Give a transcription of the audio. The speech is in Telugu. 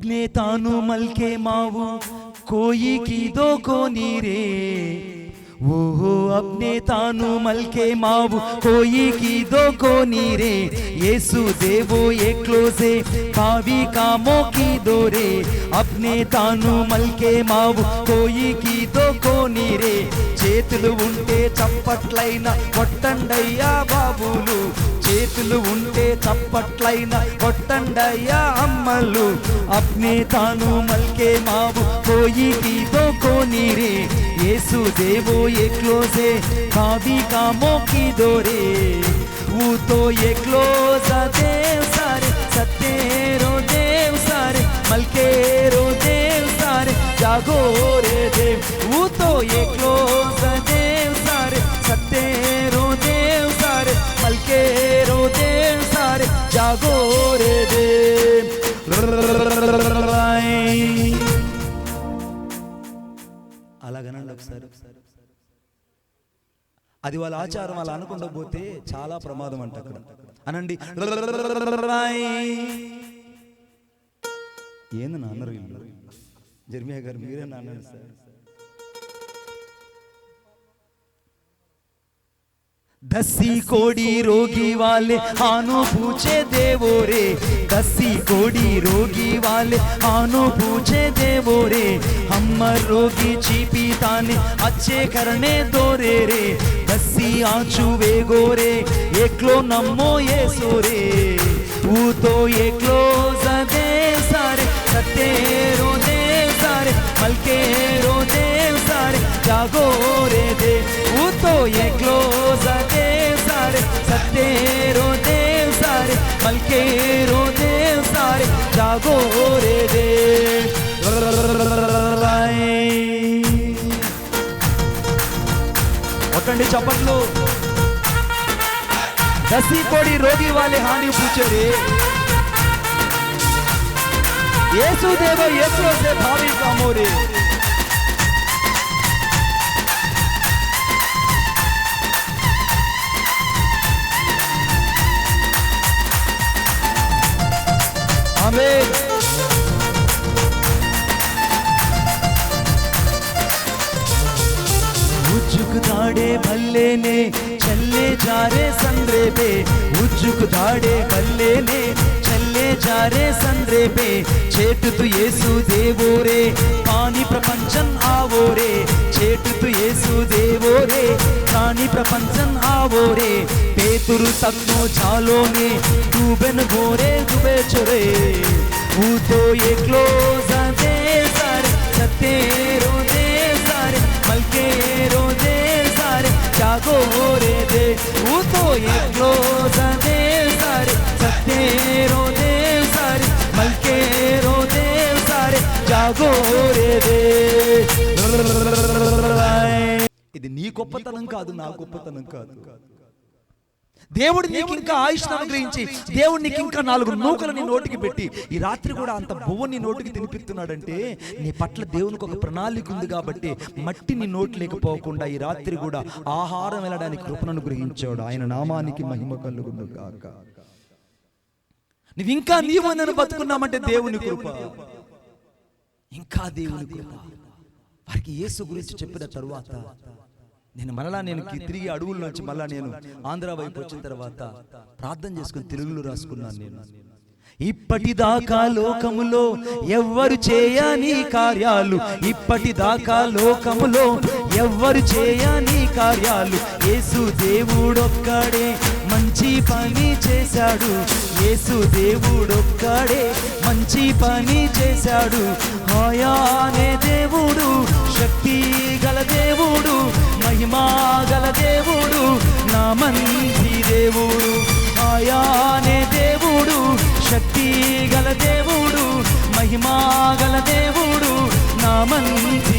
अपने तानु मल के मावु, कोई की दो को नीरे वो हो अपने तानु मल के माव, कोई की दो को नीरे येसु देवो, ये क्लोजे पावी का मोकी दोरे अपने तानु मल के माव, कोई की दो को नीरे చేతులు ఉంటే చప్పట్లైన కొట్టండయ్యా బాబులు. చేతులు ఉంటే చప్పట్లైన కొట్టండయ్యా అమ్మలు. అప్నే తాను మల్కే మావు పోయి తీతో కోనీరే. ఏసు దేవో ఎక్లోసే కావి కామో దోరే ఊతో ఎక్లోస దేవ్ సారే? సత్యేరో దేవ్ సారే? మల్కేరో దేవ్ సారే? జాగోరే. গোরে అది వాళ్ళ ఆచారం అలా అనుకుండా పోతే చాలా ప్రమాదం అంట అక్కడ. అనండి. ఏంది నాన్న జర్మియా గారు మీరే నాన్న సార్. दसी कोड़ी रोगी वाले आनो पूछे देवो रे दसी कोड़ी रोगी वाले आनो पूछे देवो रे हमर रोगी चीपी ताने अच्छे करने दो रे रे दसी आचू वे गोरे एकलो नमो ये सोरे वो तो एकलो जदे सारे सतेरो देव malkeiro dev sare jagore dev చప్పట్లు దసి కోడి రోగి వాళ్ళే హాని పూచేది యేసుదేవ ఏసు భావి కామోరే ఆమె ఉజ్జుకుతాడే భల్లేనే చల్లే జారే సంద్రే పే ఉజ్జుకుతాడే భల్లేనే చల్లే జారే సంద్రే పే చేటుతు యేసు దేవోరే కాని ప్రపంచం ఆవోరే. చేటుతు యేసు దేవోరే కాని ప్రపంచం ఆవోరే. పేతురు తగ్ను చాలోనే డూబెను గోరే దుబే చొరే. ఊతో ఏ క్లోజ్ అదే సారే సత్తే దే సారే మల్కే దే సారే జాగో రే దే. ఊతో క్లోజ్ అదే సారే సత్తే దేవ్ సారే మల్కే దేవ్ సారే జాగో రే దే. ఇది నీ గొప్పతనం కాదు నా గొప్పతనం కాదు. దేవుడు నీకు ఇంకా ఆయుష్ అనుగ్రహించి దేవుడు నీకు ఇంకా నాలుగు నూకలు నీ నోటికి పెట్టి ఈ రాత్రి కూడా అంత బువ్వ నీ నోటికి తినిపిస్తున్నాడంటే నీ పట్ల దేవునికి ఒక ప్రణాళిక ఉంది కాబట్టి మట్టి నీ నోటి లేకపోకుండా ఈ రాత్రి కూడా ఆహారం వెళ్ళడానికి కృపను అనుగ్రహించాడు. ఆయన నామానికి మహిమ కలుగును గాక. నువ్వు ఇంకా నీవు నన్ను బతుకున్నామంటే దేవుని కృప. ఇంకా దేవుని కృప. వారికి యేసు గురించి చెప్పిన తరువాత నేను మరలా నేను తిరిగి అడవుల నుంచి మళ్ళా నేను ఆంధ్ర వైపు వచ్చిన తర్వాత ప్రార్థన చేసుకుని తెలుగులో రాసుకున్నాను నేను. ఇప్పటిదాకా లోకములో ఎవ్వరు చేయని కార్యాలు. ఇప్పటిదాకా లోకములో ఎవ్వరు చేయని కార్యాలు. యేసు దేవుడొక్కడే మంచి పని చేశాడు. యేసు దేవుడొక్కడే మంచి పని చేశాడు. హాయానే దేవుడు శక్తి గల దేవుడు. శక్తి గల దేవుడు మహిమా గల దేవుడు నామంత